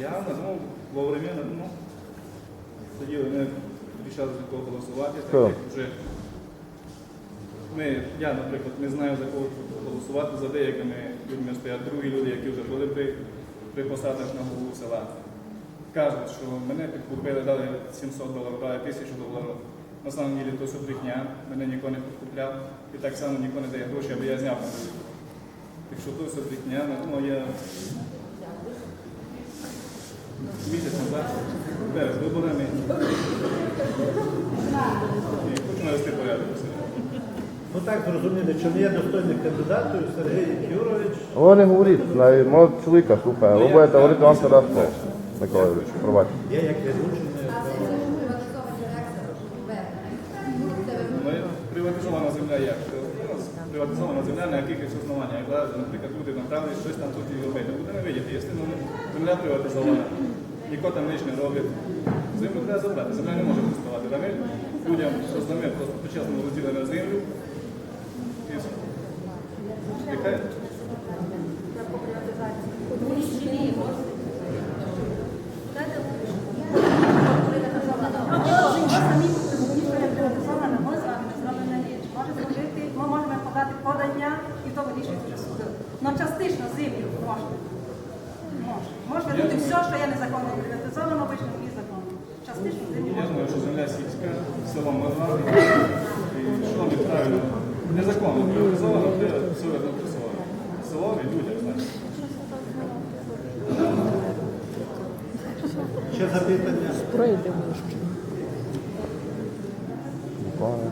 Я надумав вовремя, ну, сиділи, ми рішали за кого голосувати, так Так. як вже ми, я, наприклад, не знаю за кого голосувати, за деякими людьми стоять другі люди, які вже були при, при посадах на голову села. Кажуть, що мене підкупили, дали 700 доларів, дали 1000 доларів. На самом деле то все брехня, мене ніхто не підкупляв і так само ніхто не дає гроші, аби я зняв. Якщо то все брехня, ну я місяць назад перед виборами і хочу навести порядок. Ну так зрозуміли, чи не є достойним кандидатом Сергій Юрович. Ви не говоріть, навіть мого чоловіка слухає. Ви будете говорити вам Тарас слово. Миколаївич, пробачте. Є як визначений. Ну, приватизована земля як? Нас Приватизована земля на якихось основаннях. Наприклад, люди направили щось там тут і робити. Будемо видіти, якщо ну, земля приватизована, ніхто там ніч не робить. Землю треба забрати, земля не може користувати. Да? Ми людям роздамо просто по-чесному землю. І все. вирішують вже суди. Ну, Навчастично землю можна. Можна. Можна бути все, що є незаконно приватизовано, обичним і законно. Частично землю можна. Я знаю, що земля сільська, село Маза, і що неправильно. Незаконно приватизовано, де все одно присилано. Село і люди, значить. Ще запитання. Спройдемо. Буває.